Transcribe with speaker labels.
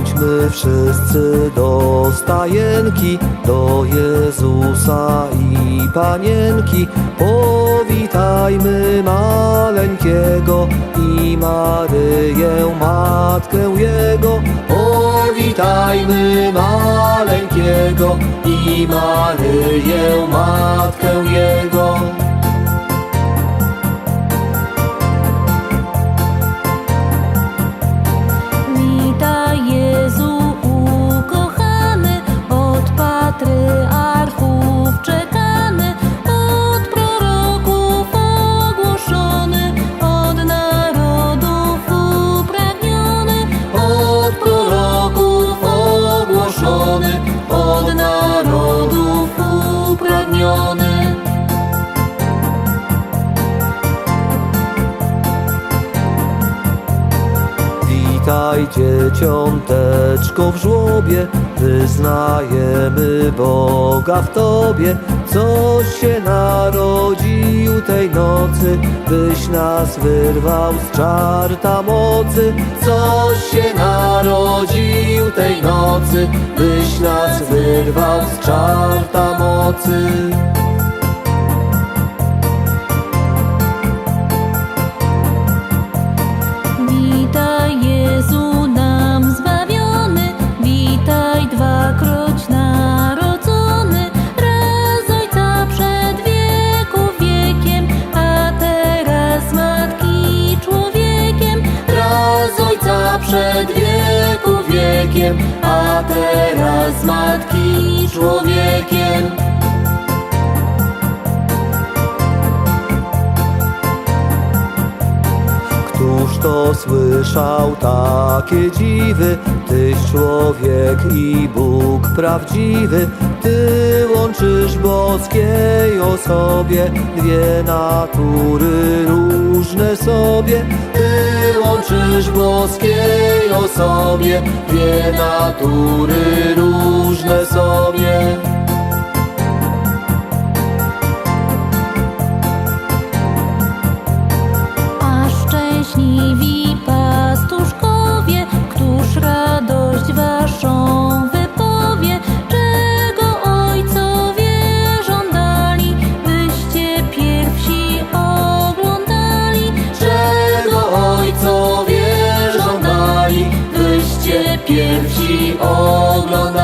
Speaker 1: Idziemy wszyscy do stajenki, do Jezusa i Panienki. Powitajmy maleńkiego i Maryję, Matkę Jego. Powitajmy maleńkiego i Maryję, Matkę Jego. yolunu Witaj dzieciąteczko w żłobie, wyznajemy Boga w Tobie. Coś się narodził tej nocy, byś nas wyrwał z czarta mocy. Coś się narodził tej nocy, byś nas wyrwał z czarta mocy.
Speaker 2: A teraz matki człowiekiem.
Speaker 1: Któż to słyszał takie dziwy? Tyś człowiek i Bóg prawdziwy. Ty łączysz boskiej osobie dwie natury różne sobie. Ty łączysz boskiej osobie dwie natury różne sobie. oglądać.